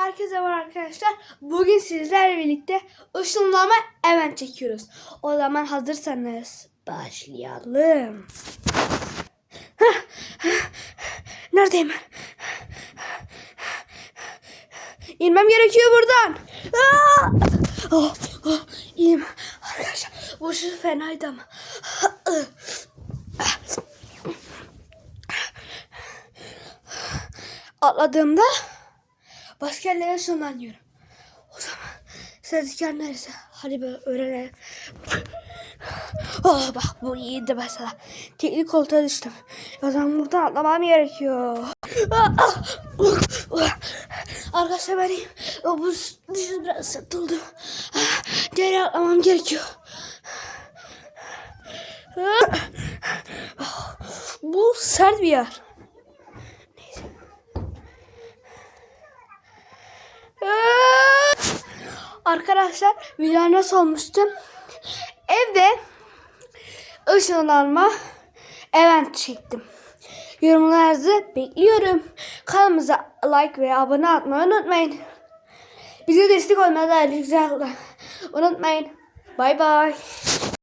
Herkese var arkadaşlar. Bugün sizlerle birlikte ışınlama event çekiyoruz. O zaman hazırsanız başlayalım. Neredeyim ben? İnmem gerekiyor buradan. Oh, oh, iyiyim. Arkadaşlar bu şu fenaydı ama. Atladığımda başka yerlere ışınlanıyorum. O zaman sevdikler neresi? Hadi böyle öğrenelim. Oh bak bu iyiydi mesela. Teknik koltuğa düştüm. O zaman buradan atlamam gerekiyor. Arkadaşlar ben iyiyim. O bu düşün biraz satıldı. Ah, Geri atlamam gerekiyor. Bu sert bir yer. Arkadaşlar video nasıl olmuştu? Evde ışınlanma event çektim. Yorumlarınızı bekliyorum. Kanalımıza like ve abone olmayı unutmayın. Bize destek olmayı da güzel unutmayın. Bay bay.